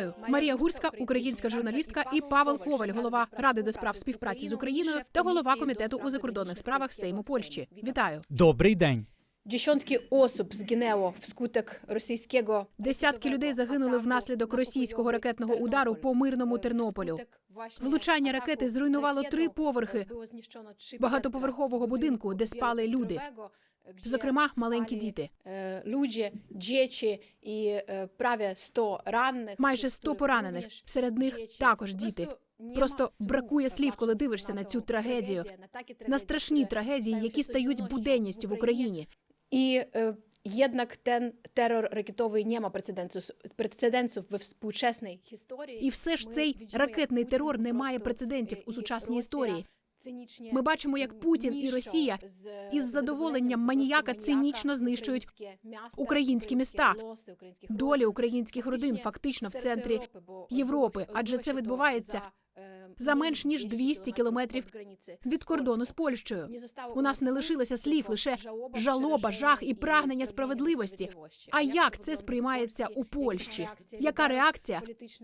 Вітаю, Марія Гурська, українська журналістка, і Павел Коваль, голова ради до справ співпраці з Україною та голова комітету у закордонних справах Сейму Польщі. Вітаю. Добрий день. Dziesiątki osób zginęło wskutek rosyjskiego Десятки людей загинули внаслідок російського ракетного удару по мирному Тернополю. Влучання ракети зруйнувало три поверхи багатоповерхового будинку, де спали люди, зокрема маленькі діти. Люди, діти і е, праwie 100 ранених. Майже 100 поранених. Серед них також діти. Просто бракує слів, коли дивишся на цю трагедію, на страшні трагедії, які стають буденністю в Україні. І е, ten terror rakietowy nie ma precedensów, precedensów we współczesnej historii. І все ж цей ракетний терор не має прецедентів у сучасній історії. Ми бачимо, як Путін і Росія із задоволенням маніяка цинічно знищують українські міста, долі українських родин фактично в центрі Європи, адже це відбувається за менш ніж 200 кілометрів від кордону з Польщею. У нас не лишилося слів, лише жалоба, жах і прагнення справедливості. А як це сприймається у Польщі? Яка реакція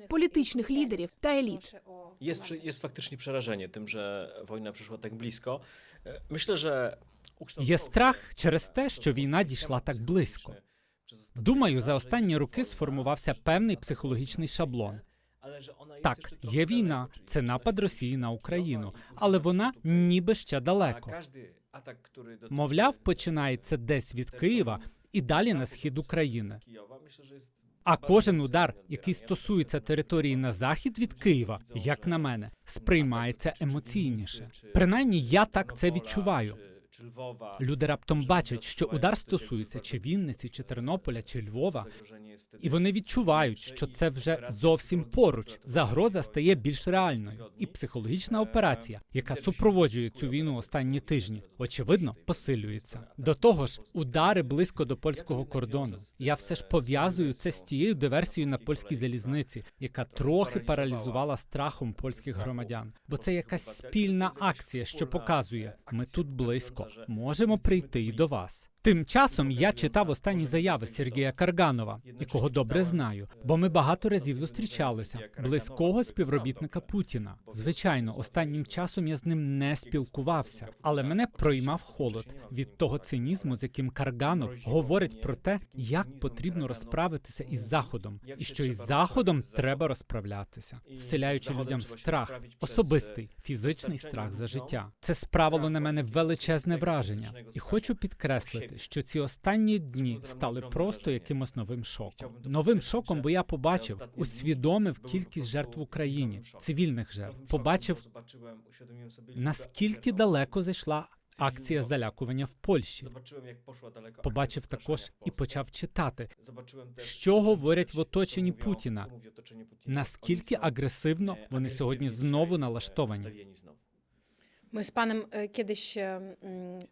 політичних лідерів та еліт? Jest, jest faktycznie przerażenie tym, że wojna przyszła tak blisko. Myślę, że Є страх через те, що війна дійшла так близько. Думаю, за останні роки сформувався певний психологічний шаблон. Так, є війна, це напад Росії на Україну, але вона ніби ще далеко. Мовляв, починається десь від Києва і далі на схід України. А кожен удар, який стосується території на захід від Києва, як на мене, сприймається емоційніше. Принаймні, я так це відчуваю. Люди раптом бачать, що удар стосується чи Вінниці, чи Тернополя, чи Львова, і вони відчувають, що це вже зовсім поруч. Загроза стає більш реальною, і психологічна операція, яка супроводжує цю війну останні тижні, очевидно, посилюється. До того ж, удари близько до польського кордону. Я все ж пов'язую це з тією диверсією на польській залізниці, яка трохи паралізувала страхом польських громадян. Бо це якась спільна акція, що показує, ми тут близько, можемо прийти до вас. Тим часом я читав останні заяви Сергія Карганова, якого добре знаю, бо ми багато разів зустрічалися. Близького співробітника Путіна. Звичайно, останнім часом я з ним не спілкувався, але мене проймав холод від того цинізму, з яким Карганов говорить про те, як потрібно розправитися із заходом, і що із заходом треба розправлятися, вселяючи людям страх, особистий фізичний страх за життя. Це справило на мене величезне враження, і хочу підкреслити, що ці останні дні стали просто якимось новим шоком. Новим шоком, бо я побачив, усвідомив кількість жертв в Україні, цивільних жертв. Побачив наскільки далеко зайшла акція залякування в Польщі. Побачив також і почав читати, що говорять в оточенні Путіна, наскільки агресивно вони сьогодні знову налаштовані. Ми з паном е, е,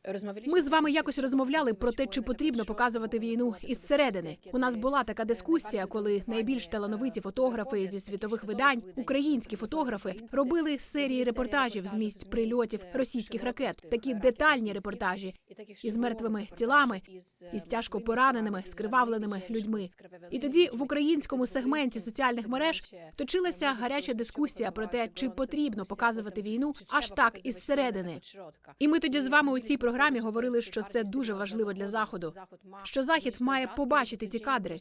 розмовляли. Ми з вами якось розмовляли про те, чи потрібно показувати війну із середини. У нас була така дискусія, коли найбільш талановиті фотографи зі світових видань, українські фотографи, робили серії репортажів з місць прильотів російських ракет. Такі детальні репортажі із мертвими тілами, із тяжко пораненими, скривавленими людьми. І тоді в українському сегменті соціальних мереж точилася гаряча дискусія про те, чи потрібно показувати війну аж так із середини. І ми тоді з вами у цій програмі говорили, що це дуже важливо для заходу. Що захід має побачити ці кадри,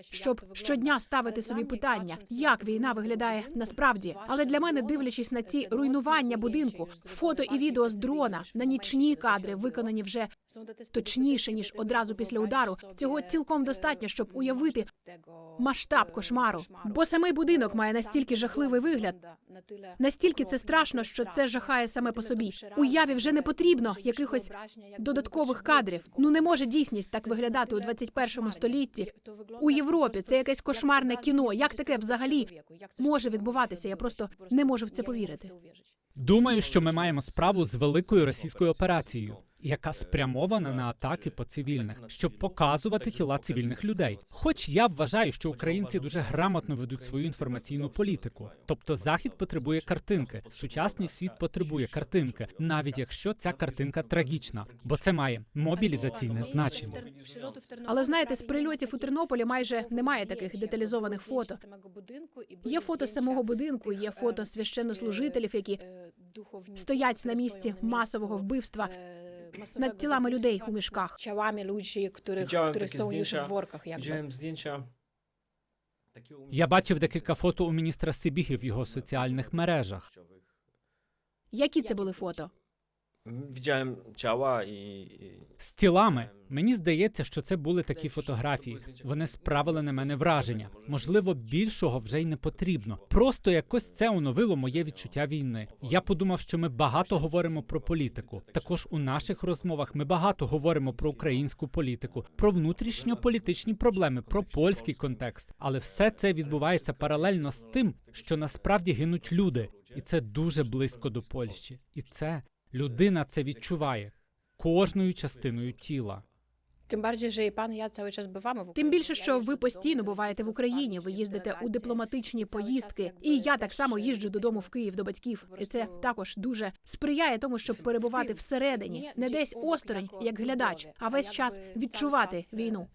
щоб щодня ставити собі питання, як війна виглядає насправді. Але для мене, дивлячись на ці руйнування будинку, фото і відео з дрона на нічні кадри, виконані вже точніше ніж одразу після удару. Цього цілком достатньо, щоб уявити масштаб кошмару. Бо самий будинок має настільки жахливий вигляд, настільки це страшно, що це жахає саме по. Уяві вже не потрібно якихось додаткових кадрів. Ну не може дійсність так виглядати у 21 столітті. У Європі це якесь кошмарне кіно. Як таке взагалі може відбуватися? Я просто не можу в це повірити. Думаю, що ми маємо справу з великою російською операцією. Яка спрямована на атаки по цивільних, щоб показувати тіла цивільних людей. Хоч я вважаю, що українці дуже грамотно ведуть свою інформаційну політику. Тобто захід потребує картинки, сучасний світ потребує картинки, навіть якщо ця картинка трагічна, бо це має мобілізаційне значення. Але знаєте, з прильотів у Тернополі майже немає таких деталізованих фото. Є фото самого будинку, є фото священнослужителів, які стоять на місці масового вбивства над тілами людей у мішках. Чавами ludzi, які Widziałem в jakby. Widziałem zdjęcia. Я бачив декілька фото у міністра Сибіги в його соціальних мережах. Які це були фото? Widziałem ciała i, З тілами мені здається, що це були такі фотографії. Вони справили на мене враження. Можливо, більшого вже й не потрібно. Просто якось це оновило моє відчуття війни. Я подумав, що ми багато говоримо про політику. Також у наших розмовах ми багато говоримо про українську політику, про внутрішньополітичні проблеми, про польський контекст. Але все це відбувається паралельно з тим, що насправді гинуть люди, і це дуже близько до Польщі. І це людина це відчуває кожною частиною тіла. Bardziej, że i pan i ja cały czas bywamy w Тим більше, що ви постійно буваєте в Україні. Ви їздите у дипломатичні І цілий час, поїздки, і я так само їжджу додому в Київ до батьків. І це також дуже сприяє тому, щоб перебувати всередині, не десь осторонь, як глядач, а весь час відчувати війну.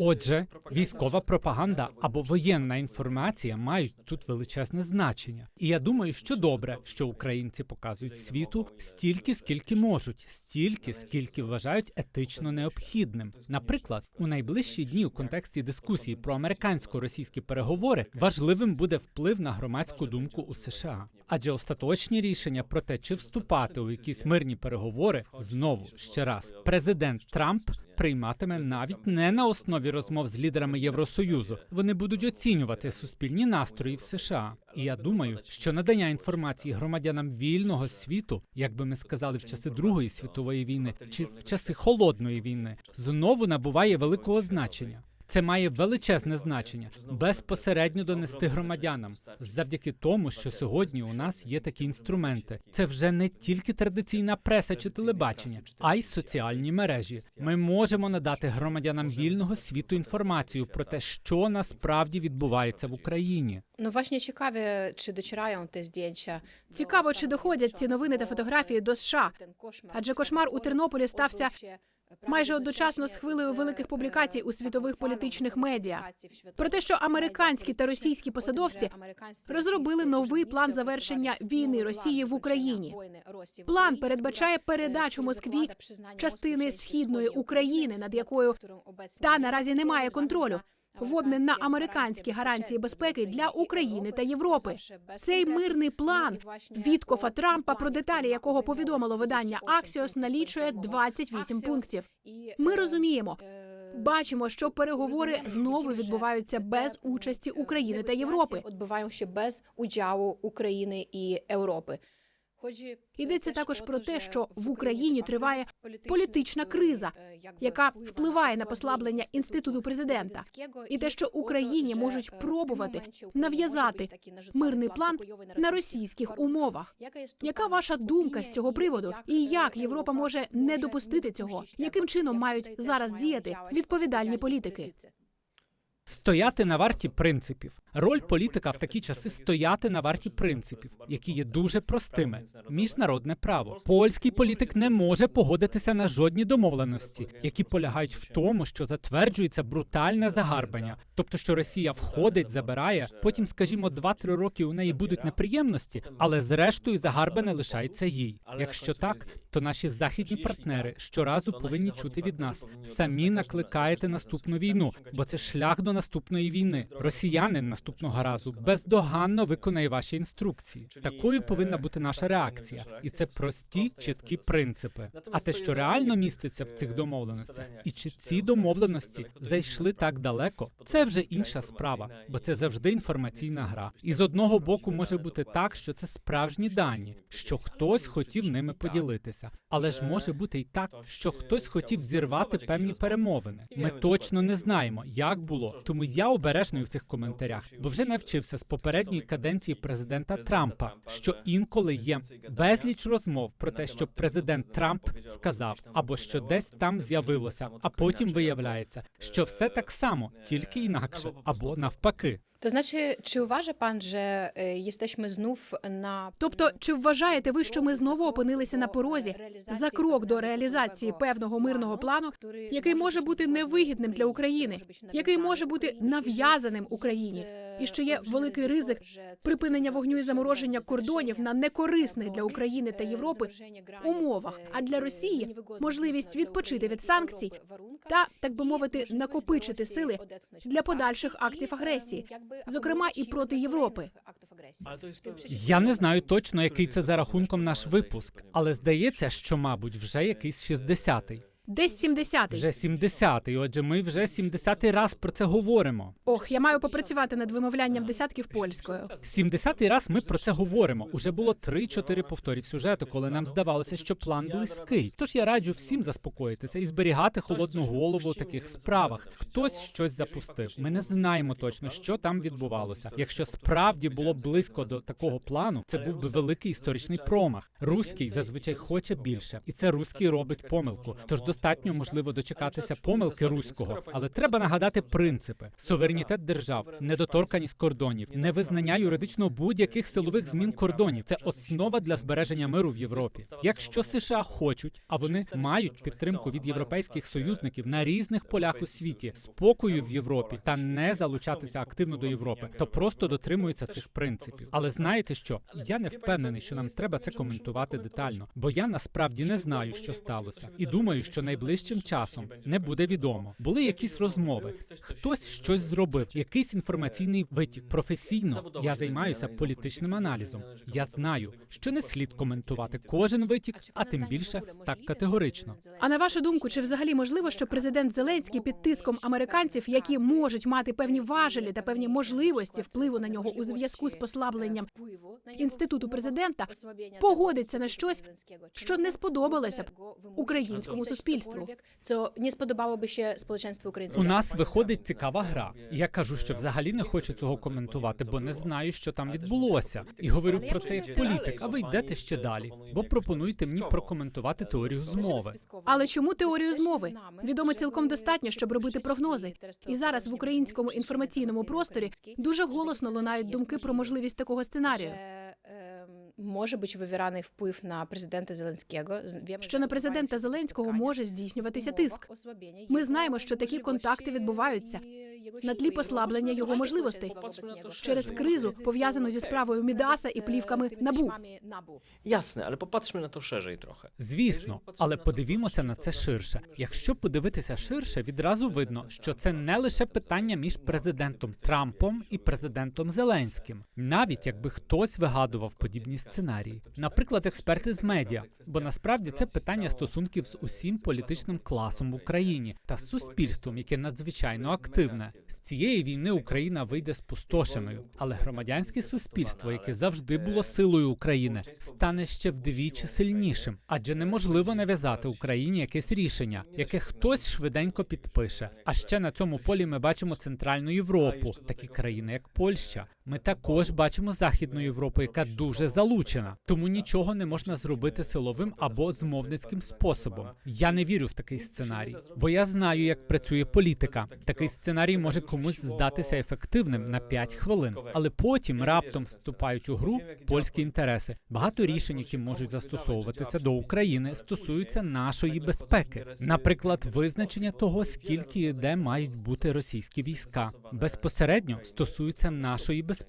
Отже, військова пропаганда або воєнна інформація мають тут величезне значення. І я думаю, що добре, що українці показують світу стільки, скільки можуть, стільки, скільки вважають етично необхідним. Наприклад, у найближчі дні у контексті дискусії про американсько-російські переговори важливим буде вплив на громадську думку у США. Адже остаточні рішення про те, чи вступати у якісь мирні переговори, знову ще раз, президент Трамп прийматиме навіть не на основі розмов з лідерами Євросоюзу. Вони будуть оцінювати суспільні настрої в США. І я думаю, що надання інформації громадянам вільного світу, як би ми сказали в часи Другої світової війни чи в часи холодної війни, знову набуває великого значення. Це має величезне значення безпосередньо донести громадянам завдяки тому, що сьогодні у нас є такі інструменти. Це вже не тільки традиційна преса чи телебачення, а й соціальні мережі. Ми можемо надати громадянам вільного світу інформацію про те, що насправді відбувається в Україні. Ну, ciekawie, czy docierają te zdjęcia. do Цікаво, чи доходять ці новини та фотографії до США. Адже кошмар у Тернополі стався майже одночасно з хвилею великих публікацій у світових політичних медіа. Про те, що американські та російські посадовці розробили новий план завершення війни Росії в Україні. План передбачає передачу Москві частини східної України, над якою та наразі немає контролю В обмін на американські гарантії безпеки для України та Європи. Цей мирний план Віткофа Трампа, про деталі якого повідомило видання 28 Axios, пунктів налічує повідомило 28 пунктів. Ми е, розуміємо, е, бачимо, що переговори знову відбуваються без е, участі України та Європи. відбуваються без уділу України і Європи. Йдеться також про те, що в Україні триває триває політична криза, яка впливає на послаблення інституту президента, і те, що Україні можуть пробувати нав'язати мирний план на російських умовах. Яка ваша думка з цього приводу? І як Європа може не допустити цього? Яким чином мають зараз діяти відповідальні політики? Стояти на варті принципів. Роль політика в такі часи стояти на варті принципів, які є дуже простими. Міжнародне право. Польський політик не може погодитися на жодні домовленості, які полягають в тому, що затверджується брутальне загарбання, тобто, що Росія входить, забирає. Потім, скажімо, 2-3 роки у неї будуть неприємності, але зрештою загарбане лишається їй. Якщо так, то наші західні партнери щоразу повинні чути від нас самі накликаєте наступну війну, бо це шлях до наступної війни. Росіянин наступного разу бездоганно виконає ваші інструкції. Такою повинна бути наша реакція, і це прості, чіткі принципи. А те, що реально міститься в цих домовленостях, і чи ці домовленості зайшли так далеко, це вже інша справа, бо це завжди інформаційна гра. І з одного боку може бути так, що це справжні дані, що хтось хотів ними поділитися, але ж може бути й так, що хтось хотів зірвати певні перемовини. Ми точно не знаємо, як було, Тому я обережний у цих коментарях, бо вже навчився з попередньої каденції президента Трампа, що інколи є безліч розмов про те, що президент Трамп сказав, або що десь там з'явилося, а потім виявляється, що все так само, тільки інакше, або навпаки. To znaczy, czy uważa pan, że jesteśmy znów na Тобто, чи вважаєте ви, що ми знову опинилися на порозі за крок до реалізації певного мирного плану, який може бути невигідним для України, який може бути нав'язаним Україні, і що є великий ризик припинення вогню і замороження кордонів на некорисних для України та Європи умовах, а для Росії можливість відпочити від санкцій та, так би мовити, накопичити сили для подальших актів агресії, зокрема і проти Європи. Я не знаю точно, який це за рахунком наш випуск, але здається, що, мабуть, вже якийсь 60-й. Десь 70-й. Вже 70-й, Отже, ми вже 70-й раз про це говоримо. Ох, я маю попрацювати над вимовлянням десятків польською. 70-й раз ми про це говоримо. Уже було 3-4 повторів сюжету, коли нам здавалося, що план близький. Тож я раджу всім заспокоїтися і зберігати холодну голову у таких справах. Хтось щось запустив. Ми не знаємо точно, що там відбувалося. Якщо справді було близько до такого плану, це був би великий історичний промах. Руський зазвичай хоче більше, і це руський робить помилку. Тож достатньо можливо дочекатися помилки руського, але треба нагадати принципи: суверенітет держав, недоторканість кордонів, невизнання юридично будь-яких силових змін кордонів. Це основа для збереження миру в Європі. Якщо США хочуть, а вони мають підтримку від європейських союзників на різних полях у світі, спокою в Європі та не залучатися активно до Європи, то просто дотримуються цих принципів. Але знаєте що? Я не впевнений, що нам треба це коментувати детально, бо я насправді не знаю, що сталося, і думаю, що найближчим часом не буде відомо. Були якісь розмови, хтось щось зробив, якийсь інформаційний витік. Професійно я займаюся політичним аналізом. Я знаю, що не слід коментувати кожен витік, а тим більше так категорично. А на вашу думку, чи взагалі можливо, що президент Зеленський під тиском американців, які можуть мати певні важелі та певні можливості впливу на нього у зв'язку з послабленням інституту президента, погодиться на щось, що не сподобалося б українському суспільству? Co nie spodobałoby się społeczeństwu У ukraińskiemu. нас виходить цікава гра. Я кажу, що взагалі не хочу цього коментувати, бо не знаю, що там відбулося. І говорю про це як політик. А ви йдете ще далі, бо пропонуєте мені прокоментувати теорію змови. Але чому теорію змови? Відомо цілком достатньо, щоб робити прогнози. І зараз в українському інформаційному просторі дуже голосно лунають думки про можливість такого сценарію. Wywierany wpływ na prezydenta Zelenskiego. Z- wiemy, Що на президента Зеленського може здійснюватися тиск. Ми знаємо, що такі контакти відбуваються на тлі послаблення його можливостей через кризу, пов'язану зі справою Мідаса і плівками НАБУ. Jasne, ale popatrzmy na to szerzej trochę. Звісно, але подивімося на це ширше. Якщо подивитися ширше, відразу видно, що це не лише питання між президентом Трампом і президентом Зеленським, навіть якби хтось вигадував подібні сценарії, наприклад, експерти з медіа, бо насправді це питання стосунків з усім політичним класом в Україні та з суспільством, яке надзвичайно активне. З цієї війни Україна вийде спустошеною, але громадянське суспільство, яке завжди було силою України, стане ще вдвічі сильнішим, адже неможливо нав'язати Україні якесь рішення, яке хтось швиденько підпише. А ще на цьому полі ми бачимо Центральну Європу, такі країни, як Польща. Ми також бачимо Західну Європу, яка дуже залучена, тому нічого не можна зробити силовим або змовницьким способом. Я не вірю в такий сценарій, бо я знаю, як працює політика. Такий сценарій може комусь здатися ефективним на 5 хвилин, але потім раптом вступають у гру польські інтереси. Багато рішень, які можуть застосовуватися до України, стосуються нашої безпеки. Наприклад, визначення того, скільки і де мають бути російські війська, безпосередньо стосується нашої безпеки. З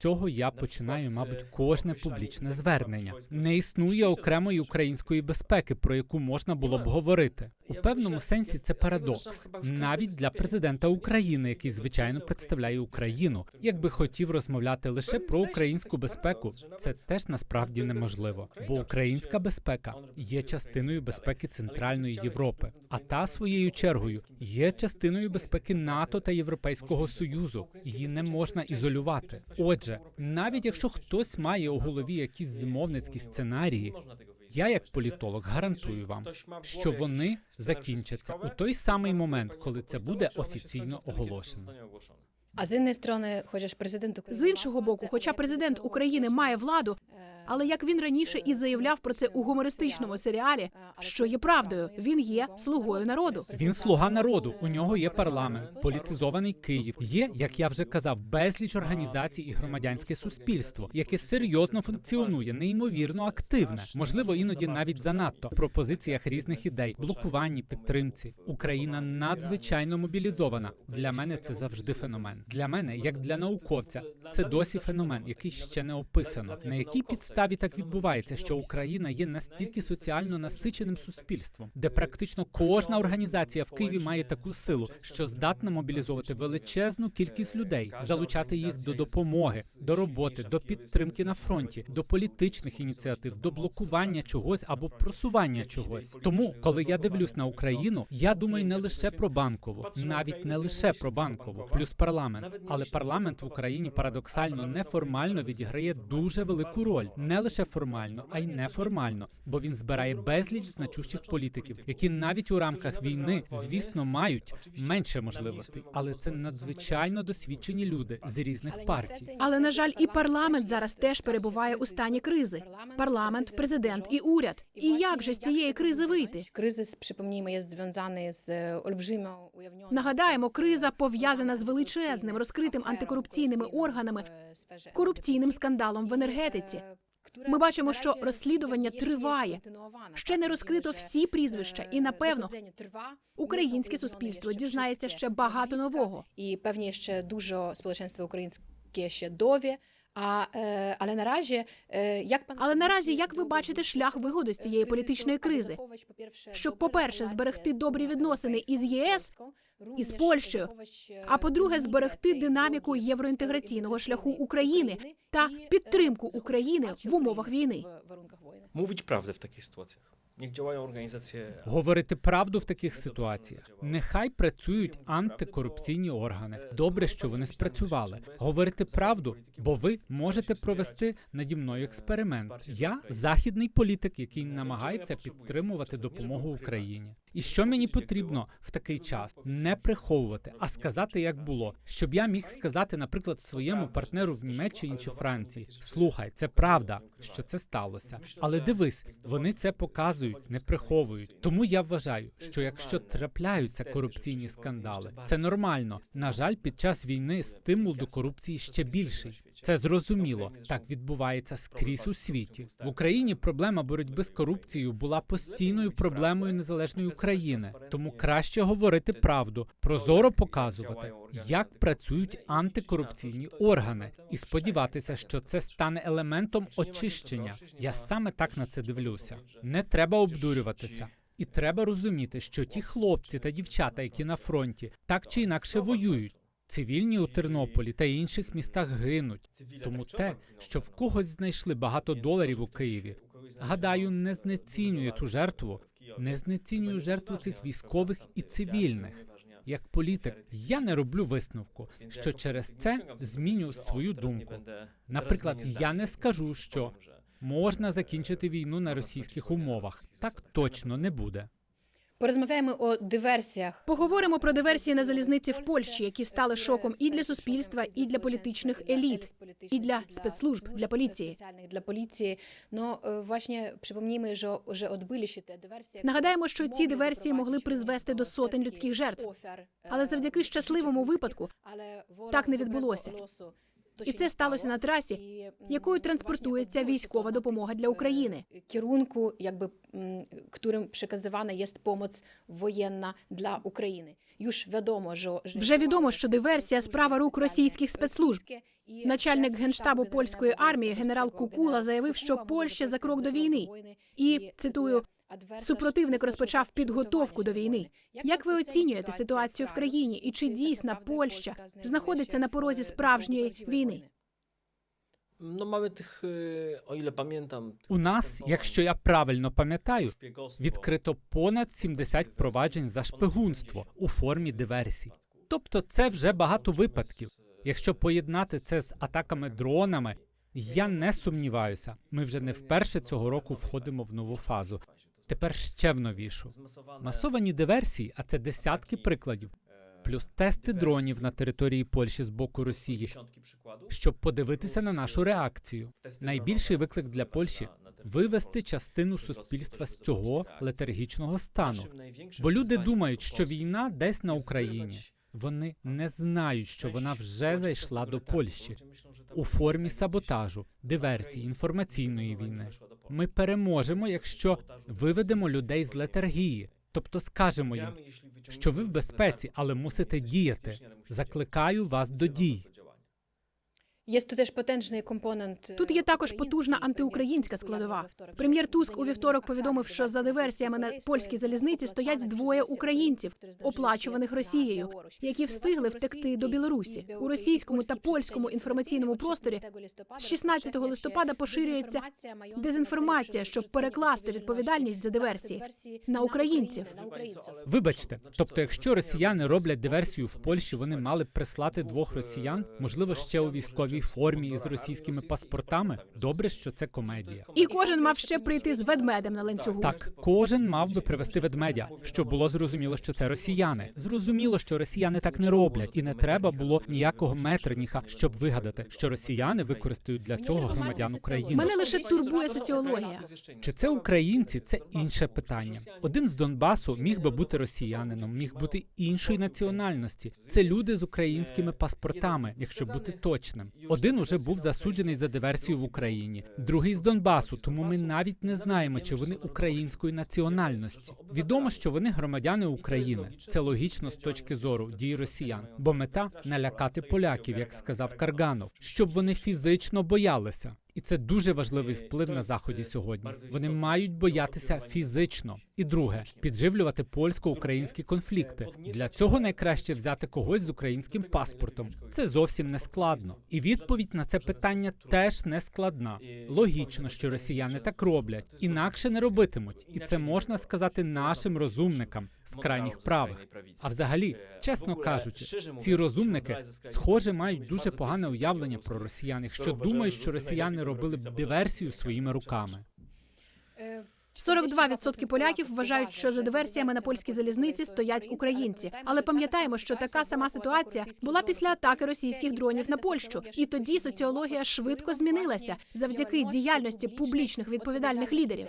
цього я починаю, мабуть, кожне публічне звернення. Не існує окремої української безпеки, про яку можна було б говорити. У певному сенсі це парадокс, навіть для президента України, який звичайно представляє Україну. Якби хотів розмовляти лише про українську безпеку, це теж насправді неможливо, бо українська безпека є частиною безпеки Центральної Європи, а та своєю чергою є частиною безпеки НАТО та Європейського союзу. Її не можна ізолювати. Отже, навіть якщо хтось має у голові якісь змовницькі сценарії, Я, як політолог, гарантую вам, що вони закінчаться у той самий момент, коли це буде офіційно оголошено. А з іншої сторони, хочеш президент України З іншого боку, хоча президент України має владу, але як він раніше і заявляв про це у гумористичному серіалі, що є правдою, він є слугою народу. Він слуга народу. У нього є парламент, політизований Київ. Є, як я вже казав, безліч організацій і громадянське суспільство, яке серйозно функціонує, неймовірно активне, можливо, іноді навіть занадто в пропозиціях різних ідей, блокуванні, підтримці. Україна надзвичайно мобілізована. Для мене це завжди феномен. Для мене, як для науковця, це досі феномен, який ще не описано. На якій підставі так відбувається, що Україна є настільки соціально насиченим суспільством, де практично кожна організація в Києві має таку силу, що здатна мобілізовувати величезну кількість людей, залучати їх до допомоги, до роботи, до підтримки на фронті, до політичних ініціатив, до блокування чогось або просування чогось. Тому, коли я дивлюсь на Україну, я думаю не лише про банкову, навіть не лише про банкову, плюс парламент. Але парламент в Україні парадоксально неформально відіграє дуже велику роль, не лише формально, а й неформально, бо він збирає безліч значущих політиків, які навіть у рамках війни, звісно, мають менше можливостей, але це надзвичайно досвідчені люди з різних партій. Але на жаль, і парламент зараз теж перебуває у стані кризи. Парламент, президент і уряд. І як же з цієї кризи вийти? Кризис, przypomnijmy, є зв'язаний з уявньою Нагадаємо, криза пов'язана з величезним розкритим антикорупційними органами, корупційним скандалом в енергетиці. Ми бачимо, що розслідування триває. Ще не розкрито всі прізвища, і напевно українське суспільство дізнається ще багато нового. І певні ще дуже сполученство українське ще дові. А е, але наразі, е, як пан Але наразі, як ви бачите шлях виходу з цієї політичної кризи? Щоб, по-перше, зберегти добрі відносини із ЄС, із Польщею, а по-друге, зберегти динаміку євроінтеграційного шляху України та підтримку України в умовах війни. Mówić prawdę w takich sytuacjach. Говорити правду в таких ситуаціях. Нехай працюють антикорупційні органи. Добре, що вони спрацювали. Говорити правду, бо ви можете провести наді мною експеримент. Я західний політик, який намагається підтримувати допомогу Україні. І що мені потрібно в такий час? Не приховувати, а сказати, як було, щоб я міг сказати, наприклад, своєму партнеру в Німеччині чи Франції: слухай, це правда, що це сталося. Але дивись, вони це показують, не приховують. Тому я вважаю, що якщо трапляються корупційні скандали, це нормально. На жаль, під час війни стимул до корупції ще більший. Це зрозуміло. Так відбувається скрізь у світі. В Україні проблема боротьби з корупцією була постійною проблемою незалежної України. Тому краще говорити правду, прозоро показувати, як працюють антикорупційні органи, і сподіватися, що це стане елементом очищення. Я саме так на це дивлюся. Не треба обдурюватися. І треба розуміти, що ті хлопці та дівчата, які на фронті, так чи інакше воюють. Цивільні у Тернополі та інших містах гинуть. Тому те, що в когось знайшли багато доларів у Києві, гадаю, не знецінює ту жертву, не знецінює жертву цих військових і цивільних. Як політик, я не роблю висновку, що через це зміню свою думку. Наприклад, я не скажу, що можна закінчити війну на російських умовах. Так точно не буде. Порозмовляємо о диверсіях. Поговоримо про диверсії на залізниці в Польщі, які стали шоком і для суспільства, і для політичних еліт, і для спецслужб, для поліції. для поліції. Ну, е, власне, przypomnijmy, що вже odbyli się te диверсії. Нагадаємо, що ці диверсії могли призвести до сотень людських жертв. Але завдяки щасливому випадку так не відбулося. І це сталося на трасі, якою транспортується військова допомога для України. Kierunku, jakby, м, którym przekazywana jest pomoc wojenna dla України. Już wiadomo, що Вже відомо, що диверсія справа рук російських спецслужб. Начальник генштабу польської армії генерал Кукула заявив, що Польща за крок до війни. І цитую. Супротивник розпочав підготовку до війни. Як ви оцінюєте ситуацію в країні і чи дійсно Польща знаходиться на порозі справжньої війни? Y, o ile pamiętam. tych У нас, якщо я правильно пам'ятаю, відкрито понад 70 проваджень за шпигунство у формі диверсій. Тобто, це вже багато випадків. Якщо поєднати це з атаками дронами Я не сумніваюся. Ми вже не вперше цього року входимо в нову фазу. Тепер ще в новішу. Масовані диверсії, а це десятки прикладів, плюс тести дронів на території Польщі з боку Росії, щоб подивитися на нашу реакцію. Найбільший виклик для Польщі вивести частину суспільства з цього летаргічного стану. Бо люди думають, що війна десь на Україні. Вони не знають, що вона вже зайшла до Польщі у формі саботажу, диверсії, інформаційної війни. Ми переможемо, якщо виведемо людей з летаргії, тобто скажемо їм, що ви в безпеці, але мусите діяти. Закликаю вас до дій. Є тут теж потенційний компонент. Тут є також потужна антиукраїнська складова. Прем'єр Туск у вівторок повідомив, що за диверсіями на польській залізниці стоять двоє українців, оплачуваних Росією, які встигли втекти до Білорусі. У російському та польському інформаційному просторі з 16 листопада поширюється дезінформація, щоб перекласти відповідальність за диверсії на українців. Вибачте, тобто, якщо росіяни роблять диверсію в Польщі, вони мали б прислати двох росіян, можливо, ще у військовій формі із російськими паспортами. Добре, що це комедія. І кожен мав ще прийти з ведмедем на ланцюгу. Так, кожен мав би привезти ведмедя, щоб було зрозуміло, що це росіяни. Зрозуміло, що росіяни так не роблять, і не треба було ніякого метерніха, щоб вигадати, що росіяни використають для цього громадян України. Мене лише турбує соціологія. Чи це українці? Це інше питання. Один з Донбасу міг би бути росіянином, міг бути іншої національності. Це люди з українськими паспортами, якщо бути точним. Один уже був засуджений за диверсію в Україні, другий з Донбасу. Тому ми навіть не знаємо, чи вони української національності. Відомо, що вони громадяни України. Це логічно з точки зору дій росіян, бо мета налякати поляків, як сказав Карганов, щоб вони фізично боялися. І це дуже важливий вплив на заході сьогодні. Вони мають боятися фізично. І друге підживлювати польсько-українські конфлікти. Для цього найкраще взяти когось з українським паспортом. Це зовсім не складно. І відповідь на це питання теж не складна. Логічно, що росіяни так роблять, інакше не робитимуть. І це можна сказати нашим розумникам з крайніх правих. А взагалі, чесно кажучи, ці розумники схоже мають дуже погане уявлення про росіян, якщо думають, що росіяни робили б диверсію своїми руками. 42% поляків вважають, що за диверсіями на польській залізниці стоять українці. Але пам'ятаємо, що така сама ситуація була після атаки російських дронів на Польщу, і тоді соціологія швидко змінилася завдяки діяльності публічних відповідальних лідерів.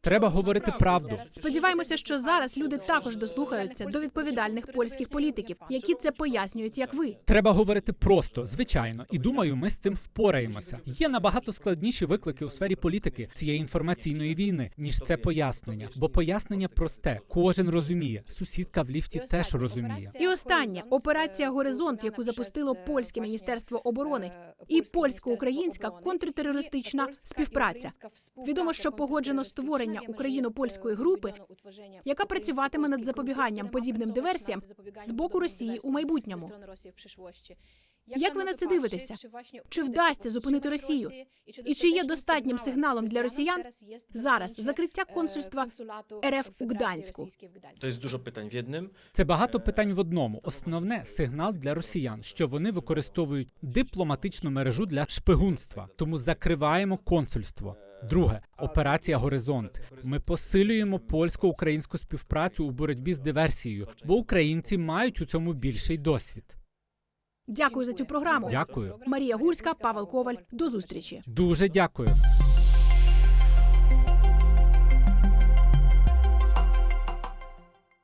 Треба говорити правду. Сподіваємося, що зараз люди також дослухаються до відповідальних польських політиків, які це пояснюють, як ви. Треба говорити просто, звичайно, і думаю, ми з цим впораємося. Є набагато складніші виклики у сфері політики цієї інформаційної війни, ніж це пояснення. Бо пояснення просте, кожен розуміє. Сусідка в ліфті теж розуміє. І останнє операція Горизонт, яку запустило польське міністерство оборони, і польсько-українська контртерористична співпраця. Відомо, що погоджено створення україно-польської групи, яка працюватиме над запобіганням подібним диверсіям з боку Росії у майбутньому. Як ви на це дивитеся? Чи вдасться зупинити Росію? І чи є достатнім сигналом для росіян зараз закриття консульства РФ у Гданську? To jest dużo pytań w. Це багато питань в одному. Основне сигнал для росіян, що вони використовують дипломатичну мережу для шпигунства. Тому закриваємо консульство. Друге операція Горизонт. Ми посилюємо польсько-українську співпрацю у боротьбі з диверсією, бо українці мають у цьому більший досвід. Дякую за цю програму. Дякую, Марія Гурська, Павел Коваль. До зустрічі. дуже дякую.